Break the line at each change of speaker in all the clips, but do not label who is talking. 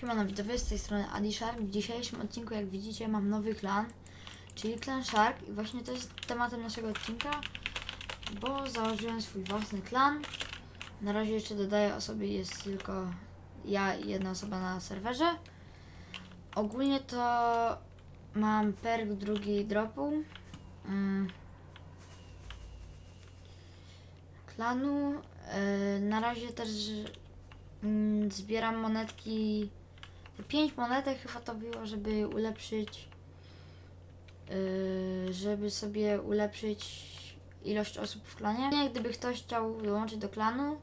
Siemano widzowie, z tej strony Adi Shark. W dzisiejszym odcinku, jak widzicie, mam nowy klan, czyli klan Shark i właśnie to jest tematem naszego odcinka, bo założyłem swój własny klan. Na razie jeszcze dodaję osoby, jest tylko ja i jedna osoba na serwerze. Ogólnie to mam perk drugi dropu mm, klanu. Yy, na razie też mm, zbieram monetki. 5 monetek chyba to było, żeby ulepszyć. Yy, żeby sobie ulepszyć ilość osób w klanie. Nie, Gdyby ktoś chciał dołączyć do klanu,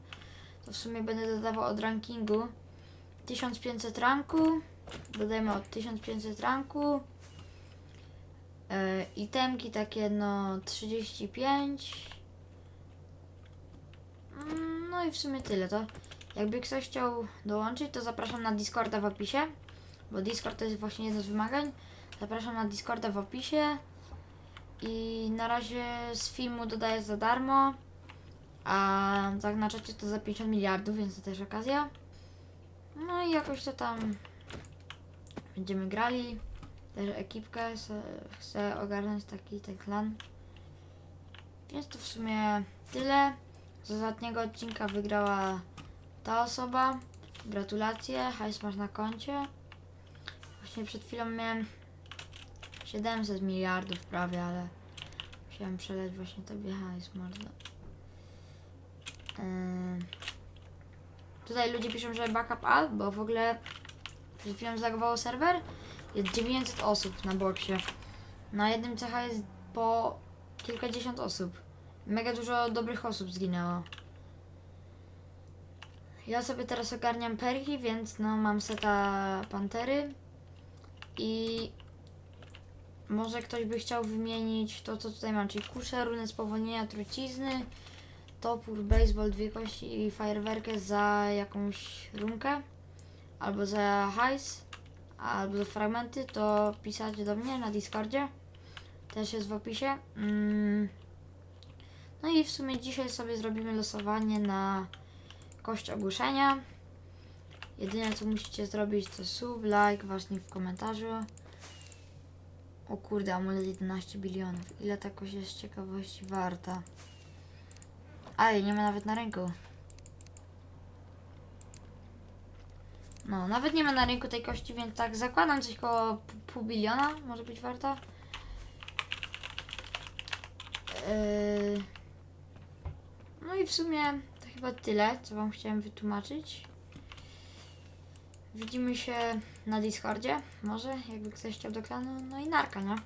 to w sumie będę dodawał od rankingu 1500 ranku. Dodajmy od 1500 ranku. Yy, itemki takie no 35. Mm, No i w sumie tyle to. Jakby ktoś chciał dołączyć, to zapraszam na Discorda w opisie, bo Discord to jest właśnie jedno z wymagań. Zapraszam na Discorda w opisie i na razie z filmu dodaję za darmo, a tak na czacie to za 50 miliardów, więc to też okazja. No i jakoś to tam będziemy grali. Też ekipkę chcę ogarnąć taki ten klan. Więc to w sumie tyle. Z ostatniego odcinka wygrała ta osoba. Gratulacje, hajs masz na koncie. Właśnie przed chwilą miałem 700 miliardów prawie, ale musiałem przeleć właśnie tobie hajs mordo. Yy. Tutaj ludzie piszą, że backup up, bo w ogóle przed chwilą zagowało serwer. Jest 900 osób na boksie. Na jednym CH jest po kilkadziesiąt osób. Mega dużo dobrych osób zginęło. Ja sobie teraz ogarniam perki, więc no mam seta pantery i może ktoś by chciał wymienić to, co tutaj mam, czyli kuszę, runę spowolnienia trucizny, topór, baseball, dwie kości i fajerwerkę za jakąś runkę, albo za hajs, albo za fragmenty, to pisać do mnie na Discordzie, też jest w opisie. Mm. No i w sumie dzisiaj sobie zrobimy losowanie na kość ogłoszenia. Jedyne co musicie zrobić to sub, like, właśnie w komentarzu. O kurde, amulet 11 bilionów. Ile ta kość jest ciekawości warta? Ale nie ma nawet na rynku. No, nawet nie ma na rynku tej kości, więc tak zakładam coś koło pół biliona może być warta. Yy... No i w sumie chyba tyle, co Wam chciałem wytłumaczyć. Widzimy się na Discordzie, może, jakby ktoś chciał do klanu. No i narka, nie?